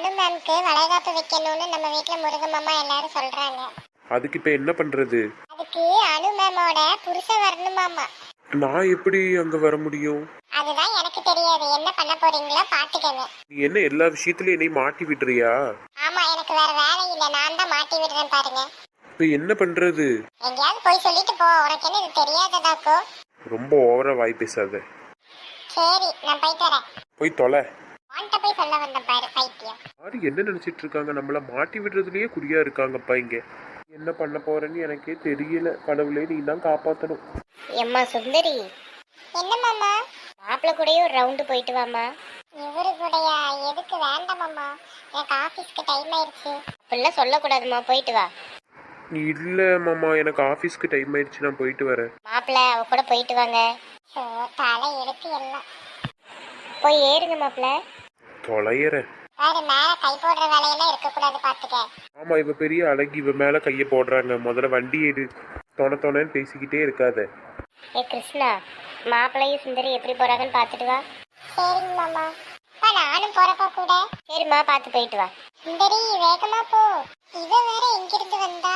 அனு மேம்க்கு வளைகாப்பு வைக்கணும்னு நம்ம வீட்ல முருக மாமா எல்லாரும் சொல்றாங்க. அதுக்கு இப்போ என்ன பண்ணுறது அதுக்கு அனு மேமோட புருஷன் வரணுமாமா நான் எப்படி அங்கே வர முடியும்? அதுதான் எனக்கு தெரியாது. என்ன பண்ண போறீங்களோ பாத்துக்கங்க. நீ என்ன எல்லா விஷயத்துலையும் என்னை மாட்டி விடுறியா? ஆமா எனக்கு வேற வேலை இல்ல. நான் தான் மாட்டி விடுறேன் பாருங்க. இப்போ என்ன பண்ணுறது எங்கேயாவது போய் சொல்லிட்டு போ. உனக்கு என்ன இது தெரியாததாக்கோ ரொம்ப ஓவரா வாய் பேசாத. சரி நான் போயிட்டு வரேன் போய் தொலை உன்கிட்ட போய் சொல்ல வந்தேன் பாரு யாரு என்ன நினைச்சிட்டு இருக்காங்க? நம்மள மாட்டி விடுறதுலயே குறியா இருக்காங்கப்பா இங்க. என்ன பண்ண போறேன்னு எனக்கே தெரியல. கடவுளே நீ தான் காப்பாத்தணும். எம்மா சுந்தரி. என்ன மாமா? மாப்பிள்ள கூடயே ஒரு ரவுண்டு போயிட்டு வாமா இவரு கூடயா? எதுக்கு வேண்டாமாம்மா எனக்கு ஆபீஸ்க்கு டைம் ஆயிடுச்சு. அப்படிலாம் சொல்லக்கூடாதும்மா. போயிட்டு வா. நீ இல்ல மாமா எனக்கு ஆபீஸ்க்கு டைம் ஆயிடுச்சு. நான் போயிட்டு வரேன். மாப்பிள்ள அவ கூட போயிட்டு வாங்க. தலை எடுத்து எல்லாம். போய் ஏறுங்க மாப்பிள்ள. தொலையறேன். வேறு மேலே கை போடுற வேலையெல்லாம் இருக்கக்கூடாது பார்த்துக்க ஆமா இவ பெரிய அழகி இவ மேல கைய போடுறாங்க. முதல்ல வண்டி எடு. தொண தொணன்னு பேசிக்கிட்டே இருக்காத. ஏ கிருஷ்ணா மாப்பிள்ளையும் சுந்தரி எப்படி போறாங்கன்னு பார்த்துட்டு வா. சரிங்க மாமா. அப்பா நானும் போறப்பா கூட. சரிம்மா பார்த்து போயிட்டு வா. சுந்தரி வேகமா போ. இவ வேற எங்கிருந்து வந்தா.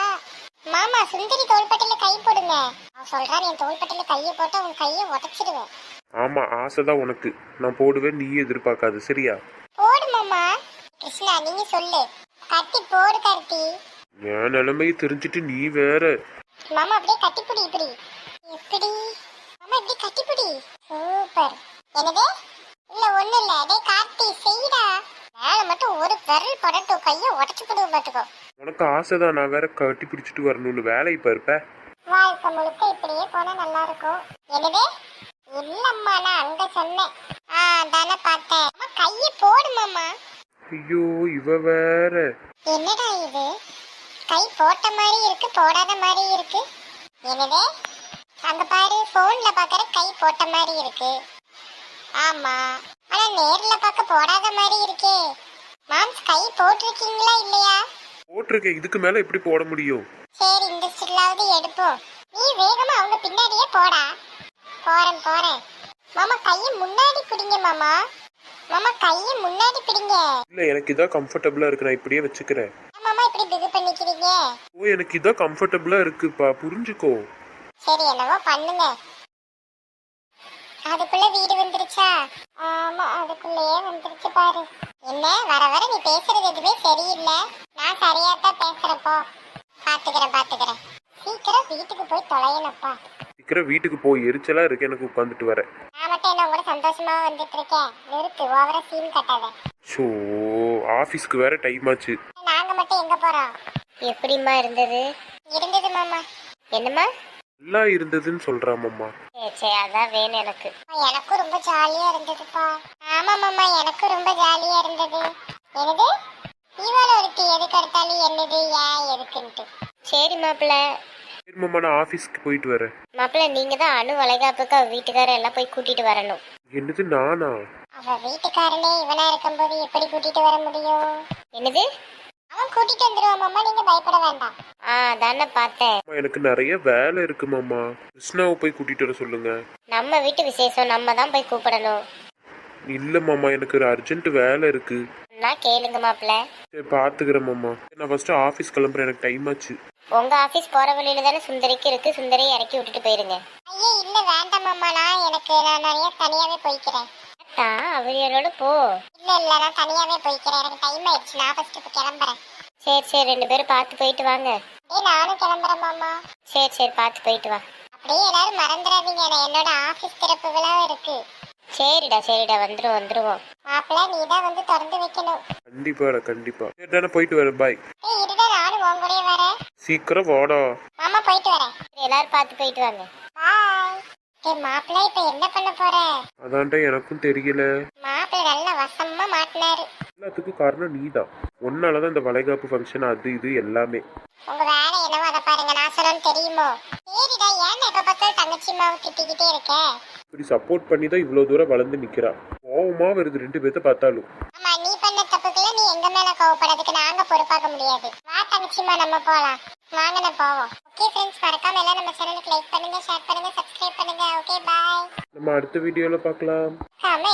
மாமா சுந்தரி தோள்பட்டையில கை போடுங்க. அவன் சொல்றான் என் தோள்பட்டையில கையை போட்டு உன் கையை உடைச்சிடுவேன் ஆமா ஆசைதான் உனக்கு. நான் போடுவேன் நீ எதிர்பார்க்காத. சரியா? நீங்க சொல்லு. கட்டி போடு கார்த்தி என் நிலைமையை தெரிஞ்சிட்டு நீ வேற? மாமா அப்படியே கட்டிப்பிடி இப்படி. எப்படி? மாமா இப்படி கட்டிப்பிடி. சூப்பர். என்னது? இல்ல ஒண்ணு இல்ல. டேய் கார்த்தி செய்டா. மேல மட்டும் ஒரு விரல் படட்டும் கைய உடைச்சு போடுவோம் பாத்துக்கோ உனக்கு ஆசைதான் நான் வேற கட்டி பிடிச்சிட்டு வரணும்னு. வேலை இப்ப இருப்ப வாழ்க்கை முழுக்க இப்படியே போனா நல்லா இருக்கும் என்னது? இல்லம்மா நான் அங்க சொன்னேன். ஆ தானே பார்த்தேன். கைய போடு மாமா. ஐயோ இவ வேற. என்னடா இது? கை போட்ட மாதிரி இருக்கு போடாத மாதிரி இருக்கு. என்னது? அங்க பாரு போன்ல பாக்குற கை போட்ட மாதிரி இருக்கு. ஆமா ஆனா நேர்ல பார்க்க போடாத மாதிரி இருக்கே. மாம்ஸ் கை போட்டிருக்கீங்களா இல்லையா? போட்டிருக்கேன் இதுக்கு மேல எப்படி போட முடியும்? சரி இந்த ஸ்டில்லாவது எடுப்போம் நீ வேகமா அவங்க பின்னாடியே போடா. போறேன் போறேன். மாமா கையை முன்னாடி பிடிங்க மாமா. மாமா கையை முன்னாடி பிடிங்க. இல்ல எனக்கு இதான் கம்ஃபர்டபுளா இருக்கு. நான் இப்படியே வச்சுக்கிறேன். மாமா இப்படி பிகு பண்ணிக்கிறீங்க. ஓ எனக்கு இதான் கம்ஃபர்டபுளா இருக்குப்பா. புரிஞ்சுக்கோ. சரி என்னவோ பண்ணுங்க. அதுக்குள்ள வீடு வந்துருச்சா? ஆமா அதுக்குள்ளேயே வந்துருச்சு பாரு. என்ன வர வர நீ பேசுறது எதுவுமே சரியில்லை. நான் சரியா தான் பேசுறப்போ. பாத்துக்கிறேன் பாத்துக்கிறேன். சீக்கிரம் வீட்டுக்கு போய் தொலையணும்ப்பா. சீக்கிரம் வீட்டுக்கு போய் எரிச்சலா இருக்கு. எனக்கு உட்காந்துட்டு வரேன் நான் மட்டும் என்ன கூட சந்தோஷமா வந்துட்டு இருக்கேன் நிறுத்து ஓவரா சீன் கட்டாத. ஸோ ஆஃபீஸ்க்கு வேற டைம் ஆச்சு. நாங்க மட்டும் எங்க போறோம்? எப்படிம்மா இருந்தது? இருந்தது மாமா. என்னம்மா? நல்லா இருந்ததுன்னு சொல்றாமம்மா சரி சரி அதான் வேணும் எனக்கு. எனக்கும் ரொம்ப ஜாலியா இருந்ததுப்பா. ஆமா மாமா எனக்கும் ரொம்ப ஜாலியா இருந்தது. என்னது? இவள ஒருத்தி எதுக்கு எடுத்தாலும் என்னது ஏன் எதுக்குன்ட்டு. சரி மாப்பிள்ள. சரி மாமா நான் ஆஃபீஸ்க்கு போயிட்டு வரேன். மாப்பிள்ள நீங்க தான் அணு வளைகாப்புக்கு அவ வீட்டுக்காரர் எல்லாம் போய் கூட்டிட்டு வரணும். என்னது நானா? அவ வீட்டுக்காரனே இவனா இருக்கும்போது எப்படி கூட்டிட்டு வர முடியும்? என்னது? அவன் கூட்டிட்டு வந்துருவான் மாமா. நீங்க பயப்பட வேண்டாம். ஆ தானே பார்த்தேன். அம்மா, எனக்கு நிறைய வேலை இருக்கு மாமா. கிருஷ்ணாவை போய் கூட்டிட்டு வர சொல்லுங்க. நம்ம வீட்டு விசேஷம் நம்ம தான் போய் கூப்பிடணும். இல்ல மாமா எனக்கு ஒரு அர்ஜென்ட் வேலை இருக்கு. நான் கேளுங்க மாப்பிள்ள. சரி பாத்துக்கிறேன் மாமா. நான் ஃபர்ஸ்ட் ஆஃபீஸ் கிளம்புறேன் எனக்கு டைம் ஆச்சு. உங்க ஆபீஸ் போற வழியில தானே சுந்தரிக்கு இருக்கு. சுந்தரியை இறக்கி விட்டுட்டு போயிருங்க. ஐயே இல்ல வேண்டாம் மாமா நான் எனக்கு நான் நிறைய தனியாவே போய்க்கிறேன். அத்தா அவரோட போ. இல்ல இல்ல நான் தனியாவே போய்க்கிறேன். எனக்கு டைம் ஆயிடுச்சு. நான் ஃபர்ஸ்ட் இப்போ கிளம்புறேன். சரி சரி ரெண்டு பேரும் பார்த்து போயிட்டு வாங்க. ஏய் நானும் கிளம்புறேன் மாமா. சரி சரி பார்த்து போயிட்டு வா. அப்படியே எல்லாரும் மறந்துடாதீங்க. என்னோட ஆபீஸ் திறப்பு விழா இருக்கு. சரிடா சரிடா வந்துருவோம் வந்துருவோம். மாப்பிள்ள நீ தான் வந்து திறந்து வைக்கணும். கண்டிப்பாடா கண்டிப்பா. சரி தானே போயிட்டு வரேன். பாய் ஏய் இருடா நானும் உன் கூடயே வரேன். சீக்கிரம் வாடா. மாமா போயிட்டு வரேன். எல்லாரும் பார்த்து போயிட்டு வாங்க. பாய். ஏய் மாப்பிள்ள இப்ப என்ன பண்ண போற? அதான்டா எனக்கும் தெரியல. மாப்பிள்ள நல்லா வசமா மாட்டினாரு. எல்லாத்துக்கும் காரணம் நீதான். உன்னாலதான் இந்த வளைகாப்பு ஃபங்க்ஷன் அது இது எல்லாமே. உங்க வேலை என்னவோ அதை பாருங்க. நான் சொல்லணும் தெரியுமோ? சரிடா ஏன் எப்ப பார்த்தாலும் தங்கச்சி மாவு திட்டிக்கிட்டே இருக்க? இப்படி சப்போர்ட் பண்ணி தான் இவ்வளோ தூரம் வளர்ந்து நிக்கிறா. கோவமா வருது ரெண்டு பேர்த்த பார்த்தாலும் ஆமா நீ பண்ண தப்புக்குள்ள நீ எங்க மேல கோவப்படுறதுக்கு நாங்க பொறுப்பாக்க முடியாது. வா தங்கச்சிமா நம்ம போலாம். வாங்க போவோம். ஓகே ஃப்ரெண்ட்ஸ் மறக்காம எல்லாம் நம்ம சேனலுக்கு லைக் பண்ணுங்க ஷேர் பண்ணுங்க சப்ஸ்கிரைப் பண்ணுங்க. ஓகே பாய் நம்ம அடுத்த வீடியோல பார்க்கலாம். ஆமா